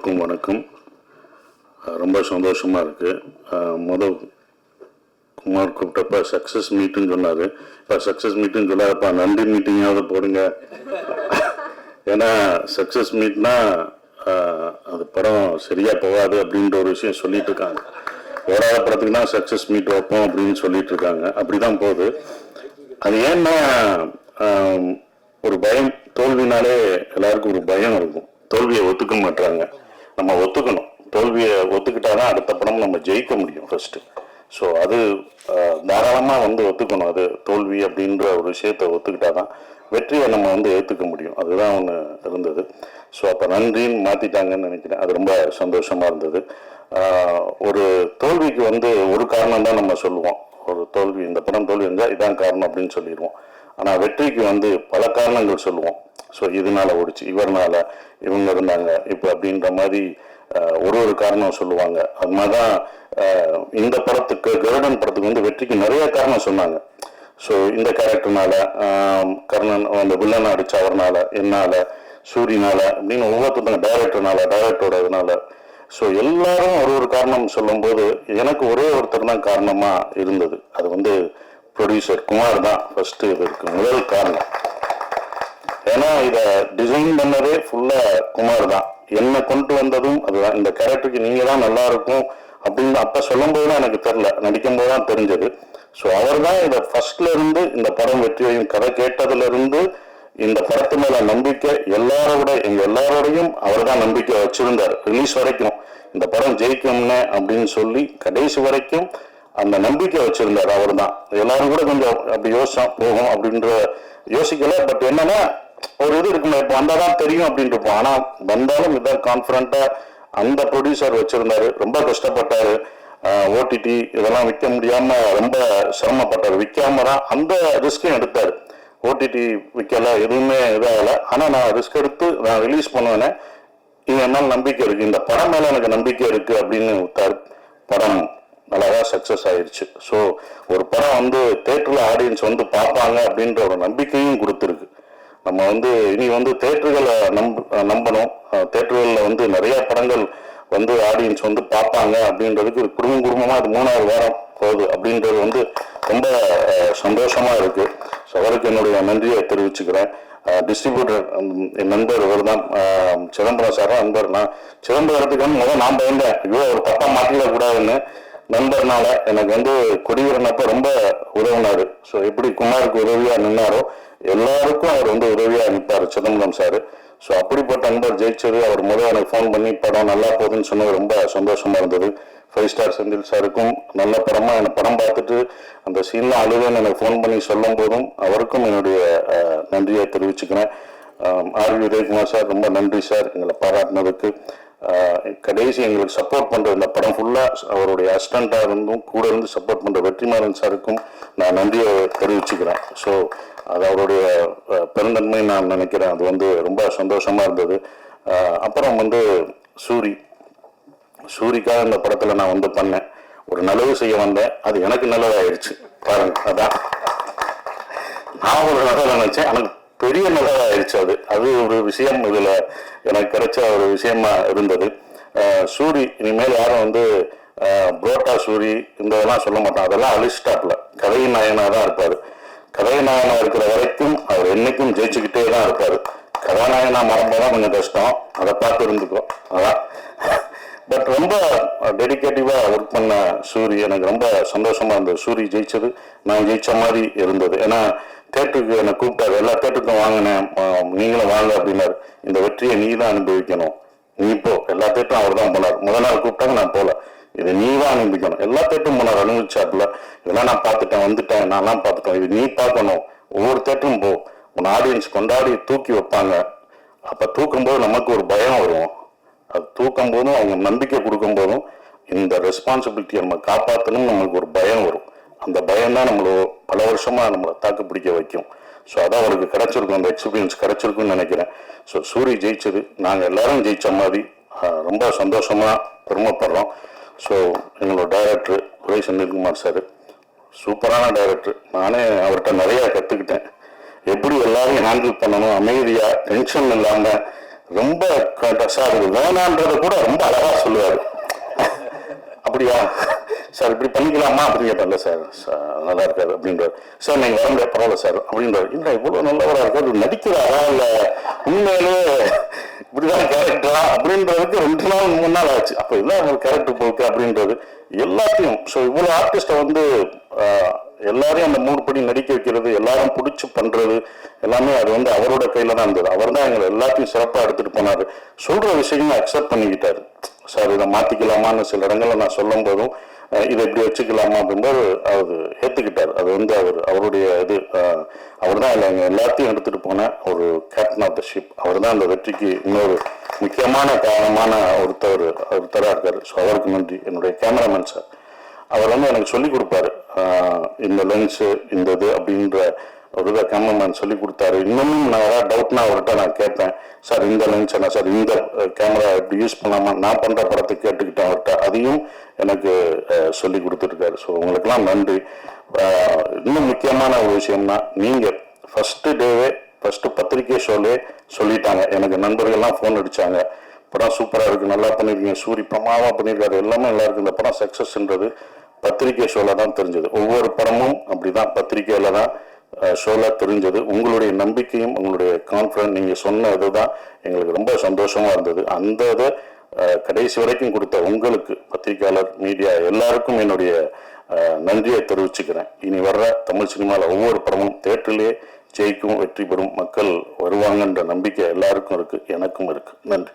எல்லோருக்கும் வணக்கம். ரொம்ப சந்தோஷமாக இருக்குது முதல் குமார் கூப்பிட்டப்ப சக்ஸஸ் மீட்டுன்னு சொன்னார். இப்போ சக்ஸஸ் மீட்டுன்னு சொல்லாதப்பா நன்றி மீட்டிங்காவது போடுங்க. ஏன்னா சக்ஸஸ் மீட்னா அது படம் சரியாக போகாது அப்படின்ற ஒரு விஷயம் சொல்லிட்டு இருக்காங்க. ஓடாத படத்துக்கு தான் சக்ஸஸ் மீட் வைப்போம் அப்படின்னு சொல்லிட்டு இருக்காங்க. அப்படி தான் போகுது. அது ஏன்னா ஒரு பயம் தோல்வினாலே எல்லாருக்கும் ஒரு பயம் இருக்கும். தோல்வியை ஒத்துக்க மாட்டாங்க நம்ம ஒத்துக்கணும். தோல்வியை ஒத்துக்கிட்டாதான் அடுத்த படம் நம்ம ஜெயிக்க முடியும் ஃபஸ்ட்டு ஸோ அது தாராளமாக வந்து ஒத்துக்கணும். அது தோல்வி அப்படின்ற ஒரு விஷயத்தை ஒத்துக்கிட்டாதான் வெற்றியை நம்ம வந்து ஏற்றுக்க முடியும். அதுதான் ஒன்று இருந்தது. ஸோ அப்போ நன்றின்னு மாற்றிட்டாங்கன்னு நினைக்கிறேன். அது ரொம்ப சந்தோஷமாக இருந்தது. ஒரு தோல்விக்கு வந்து ஒரு காரணம் தான் நம்ம சொல்லுவோம். ஒரு தோல்வி இந்த படம் தோல்வி இருந்தால் இதான் காரணம் அப்படின்னு சொல்லிடுவோம். ஆனால் வெற்றிக்கு வந்து பல காரணங்கள் சொல்லுவோம். ஸோ இதனால ஓடிச்சு. இவர்னால இவங்க இருந்தாங்க. இப்போ அப்படின்ற மாதிரி ஒரு ஒரு காரணம் சொல்லுவாங்க. அது மாதிரி தான் இந்த படத்துக்கு கருடன் படத்துக்கு வந்து வெற்றிக்கு நிறைய காரணம் சொன்னாங்க. ஸோ இந்த கேரக்டர்னால கர்ணன் அந்த வில்லன் அடிச்ச அவர்னால என்னால சூரியனால அப்படின்னு ஒவ்வொருத்தங்க டைரக்டர்னால டைரக்டரோட இதனால. ஸோ எல்லாரும் ஒரு ஒரு காரணம் சொல்லும்போது எனக்கு ஒரே ஒருத்தர் தான் காரணமாக இருந்தது. அது வந்து ப்ரொடியூசர் குமார் தான். ஃபர்ஸ்ட் இதற்கு முதல் காரணம். ஏன்னா இதை டிசைன் பண்ணதே ஃபுல்லா குமார் தான். என்ன கொண்டு வந்ததும் அதுதான். இந்த கேரக்டருக்கு நீங்க தான் நல்லா இருக்கும் அப்படின்னு அப்ப சொல்லும்போது தான் எனக்கு தெரியல. நடிக்கும் போது தான் தெரிஞ்சது. ஸோ அவர் தான் இதை ஃபர்ஸ்ட்ல இருந்து இந்த படம் வெற்றியையும் கதை கேட்டதுல இருந்து இந்த படத்து மேல நம்பிக்கை எல்லாரோட எங்க எல்லாரோடையும் அவர் தான் நம்பிக்கை வச்சிருந்தார். ரிலீஸ் வரைக்கும். இந்த படம் ஜெயிக்கும்னு அப்படின்னு சொல்லி கடைசி வரைக்கும் அந்த நம்பிக்கை வச்சிருந்தார் அவர் தான் எல்லாரும் கூட கொஞ்சம் அப்படி யோசிச்சோம் போகும் அப்படின்ற யோசிக்கல. பட் என்னன்னா ஒரு இது இருக்குமே இப்போ வந்தாதான் தெரியும் அப்படின்னு இருப்போம். ஆனா வந்தாலும் இதான் கான்பிடண்டா அந்த ப்ரொடியூசர் வச்சிருந்தாரு. ரொம்ப கஷ்டப்பட்டாரு. ஓடிடி இதெல்லாம் விற்க முடியாம ரொம்ப சிரமப்பட்டாரு. விற்காம தான் அந்த ரிஸ்கையும் எடுத்தாரு. ஓடிடி விற்கல எதுவுமே இதாகல. ஆனா நான் ரிஸ்க் எடுத்து நான் ரிலீஸ் பண்ணுவேனே இது என் நம்பிக்கை இருக்கு. இந்த படம் மேல எனக்கு நம்பிக்கை இருக்கு அப்படின்னு விட்டார். படம் நல்லாதான் சக்சஸ் ஆயிடுச்சு ஸோ ஒரு படம் வந்து தேட்டரில் ஆடியன்ஸ் வந்து பார்ப்பாங்க அப்படின்ற ஒரு நம்பிக்கையும் கொடுத்துருக்கு. நம்ம வந்து இனி வந்து தேட்டர்களை நம்ப நம்பணும். தேட்டர்களில் வந்து நிறைய படங்கள் வந்து ஆடியன்ஸ் வந்து பார்ப்பாங்க. அப்படின்றதுக்கு ஒரு குடும்பம் குடும்பமாக அது மூணாவது வாரம் போகுது. அப்படின்றது வந்து ரொம்ப சந்தோஷமாக இருக்குது ஸோ அவருக்கு என்னுடைய நன்றியை தெரிவிச்சுக்கிறேன். டிஸ்ட்ரிபியூட்டர் என் நண்பர் இவர் தான் சிதம்பரம் சார் நண்பர். நான் சிதம்பரத்துக்கு முதல் நான் பயந்தேன். ஐயோ ஒரு தப்பாக மாட்டிடக்கூடாதுன்னு. நண்பர்னால எனக்கு வந்து குடியிருந்தப்ப ரொம்ப உதவினாரு. ஸோ எப்படி குமாருக்கு உதவியா நின்னாரோ எல்லாருக்கும் அவர் வந்து உதவியா நிற்பாரு சிதம்பரம் சார். ஸோ அப்படிப்பட்ட நண்பர் ஜெயிச்சது. அவர் முதல் எனக்கு ஃபோன் பண்ணி படம் நல்லா போகுதுன்னு சொன்னது ரொம்ப சந்தோஷமா இருந்தது. ஃபைவ் ஸ்டார் செந்தில் சாருக்கும் நல்ல படமா என்னை படம் பார்த்துட்டு அந்த சீன்ல அழுதுன்னு எனக்கு ஃபோன் பண்ணி சொல்லும் போதும் அவருக்கும் என்னுடைய நன்றியை தெரிவிச்சுக்கிறேன். ஆர் வி உதயகுமார் சார் ரொம்ப நன்றி சார். எங்களை பாராட்டினதுக்கு. கடைசி எங்களுக்கு சப்போர்ட் பண்ணுற இந்த படம் ஃபுல்லாக அவருடைய அசிஸ்டண்டா இருந்தும் கூட இருந்து சப்போர்ட் பண்ணுற வெற்றிமாறன் சாருக்கும் நான் நன்றியை தெரிவிச்சுக்கிறேன். ஸோ அது அவருடைய பெருந்தன்மை நான் நினைக்கிறேன். அது வந்து ரொம்ப சந்தோஷமாக இருந்தது. அப்புறம் வந்து சூரி. சூரிக்காக இந்த படத்தில் நான் வந்து பண்ணேன். ஒரு நல்லது செய்ய வந்தேன். அது எனக்கு நல்லதாயிடுச்சு பாருங்க அதான். நான் ஒரு நல்லதாக நினச்சேன். எனக்கு பெரிய நல்லதாயிருச்சு அது. அது ஒரு விஷயம். இதில் எனக்கு கிடைச்ச ஒரு விஷயமா இருந்தது. சூரி இனிமேல் யாரும் வந்து புரோட்டா சூரி இந்த இதெல்லாம் சொல்ல மாட்டான் அதெல்லாம் அழிச்சிட்டாப்ல கதை நாயனா தான் இருப்பார். கதை நாயனா இருக்கிற வரைக்கும் அவர் என்னைக்கும் ஜெயிச்சுக்கிட்டே தான் இருப்பார். கதாநாயகனா மறந்தாதான் கொஞ்சம் கஷ்டம். அதை பார்த்து இருந்துக்கும் அதான். பட் ரொம்ப டெடிக்கேட்டிவாக ஒர்க் பண்ண சூரி எனக்கு ரொம்ப சந்தோஷமாக இருந்தது. சூரி ஜெயிச்சது நான் ஜெயிச்ச மாதிரி இருந்தது. ஏன்னா தேட்டருக்கு என்னை கூப்பிட்டாரு. எல்லா தேட்டருக்கும் வாங்கினேன். நீங்களும் வாங்க அப்படின்னாரு. இந்த வெற்றியை நீ தான் அனுபவிக்கணும். நீ போ. எல்லா தேட்டரும் அவர் தான் போனார். முதல் நாள் கூப்பிட்டாங்க நான் போல. இதை நீ தான் அனுபவிக்கணும். எல்லா தேட்டரும் போனார் அனுபவிச்சாப்புல. இதெல்லாம் நான் பார்த்துட்டேன் வந்துட்டேன். நான்லாம் பார்த்துட்டேன். இது நீ பார்க்கணும். ஒவ்வொரு தேட்டரும் போ. உன் ஆடியன்ஸ் கொண்டாடி தூக்கி வைப்பாங்க. அப்ப தூக்கும்போது நமக்கு ஒரு பயம் வரும். அது தூக்கும் போதும் அவங்க நம்பிக்கை கொடுக்கும் போதும் இந்த ரெஸ்பான்சிபிலிட்டியை நம்ம காப்பாற்றணும் நம்மளுக்கு ஒரு பயம் வரும். அந்த பயம் தான் நம்மள பல வருஷமா நம்மளை தாக்கு பிடிக்க வைக்கும். ஸோ அதான் அவருக்கு கிடைச்சிருக்கும். அந்த எக்ஸ்பீரியன்ஸ் கிடைச்சிருக்குன்னு நினைக்கிறேன். ஸோ சூரி ஜெயிச்சது. நாங்கள் எல்லாரும் ஜெயிச்ச மாதிரி ரொம்ப சந்தோஷமா பெருமைப்படுறோம். ஸோ எங்களோட டைரக்டர் உதய் செந்தில்குமார் சார் சூப்பரான டைரக்டர் நானே அவர்கிட்ட நிறைய கற்றுக்கிட்டேன் எப்படி எல்லாரையும் ஹேண்டில் பண்ணணும் அமைதியாக டென்ஷன் இல்லாமல் ரொம்ப க- இருக்குது. வேணான்றதை கூட ரொம்ப அழகாக சொல்லுவார். அப்படியா? சார் இப்படி பண்ணிக்கலாமா அப்படின்னு கேட்டேன் சார் நல்லா இருக்காரு அப்படின்றார். சார் நீங்கள் வர முடியாது பரவாயில்ல சார் அப்படின்றார். இல்லை இவ்வளோ நல்லவராக இருக்காரு நடிக்கிறாரா இல்லை உண்மையிலே இப்படிதான் கேரக்டரா அப்படின்றதுக்கு ரெண்டு நாள் மூணு நாள் ஆச்சு. அப்போ இல்லை அவங்க கேரக்டர் போக்கு அப்படின்றது எல்லாத்தையும் ஸோ இவ்வளோ ஆர்டிஸ்ட்டை வந்து எல்லாரையும் அந்த மூடு படி நடிக்க வைக்கிறது எல்லாரும் பிடிச்சி பண்ணுறது எல்லாமே அது வந்து அவரோட கையில் தான் இருந்தது. அவர் தான் எங்களை எல்லாத்தையும் சிறப்பாக எடுத்துகிட்டு போனார். சொல்கிற விஷயமே அக்செப்ட் பண்ணிக்கிட்டாரு. சார் இதை மாற்றிக்கலாமான்னு சில இடங்களில் நான் சொல்லும் போதும் இதை இப்படி வச்சுக்கலாமா அப்படின்றது அவர் ஏற்றுக்கிட்டார் அது வந்து அவர் அவருடைய இது அவர் தான் எங்க எல்லாத்தையும் எடுத்துகிட்டு போன ஒரு கேப்டன் ஆஃப் த ஷிப் அவர் தான் அந்த வெற்றிக்கு இன்னொரு முக்கியமான காரணமான ஒருத்தர் ஒருத்தராக இருக்கார். ஸோ அவருக்கு நன்றி. என்னுடைய கேமராமேன் சார் அவர் வந்து எனக்கு சொல்லிக் கொடுப்பாரு. இந்த லென்ஸு இந்த இது அப்படின்ற அதுதான் கேமராமேன் சொல்லி கொடுத்தாரு. இன்னமும் நான் ஏதாவது டவுட்னா அவர்கிட்ட நான் கேட்பேன். சார் இந்த லென்ஸ் என்ன சார்? இந்த கேமரா எப்படி யூஸ் பண்ணாமல் நான் பண்ற படத்தை கேட்டுக்கிட்டேன் அவர்கிட்ட. அதையும் எனக்கு சொல்லி கொடுத்துருக்காரு. ஸோ உங்களுக்கெல்லாம் நன்றி. இன்னும் முக்கியமான ஒரு விஷயம்னா நீங்க ஃபர்ஸ்ட் டேவே ஃபர்ஸ்ட் பத்திரிகை ஷோலே சொல்லிட்டாங்க. எனக்கு நண்பர்கள்லாம் ஃபோன் அடிச்சாங்க. படம் சூப்பராக இருக்கு நல்லா பண்ணியிருக்கீங்க சூரி பிரமாதமா பண்ணியிருக்காரு எல்லாமே நல்லா இருக்கு. இந்த படம் சக்சஸ்ன்றது பத்திரிகை ஷோல தான் தெரிஞ்சது. ஒவ்வொரு படமும் அப்படிதான். பத்திரிகையில தான் ஷோலாக தெரிஞ்சது. உங்களுடைய நம்பிக்கையும் உங்களுடைய கான்ஃபிடன்ஸ் நீங்கள் சொன்ன இதுதான் எங்களுக்கு ரொம்ப சந்தோஷமாக இருந்தது. அந்த இதை கடைசி வரைக்கும் கொடுத்த உங்களுக்கு பத்திரிகையாளர் மீடியா எல்லாருக்கும் என்னுடைய நன்றியை தெரிவிச்சுக்கிறேன். இனி வர்ற தமிழ் சினிமாவில் ஒவ்வொரு படமும் தேட்டரிலே ஜெயிக்கும் வெற்றி பெறும் மக்கள் வருவாங்கன்ற நம்பிக்கை எல்லாருக்கும் இருக்குது எனக்கும் இருக்குது நன்றி.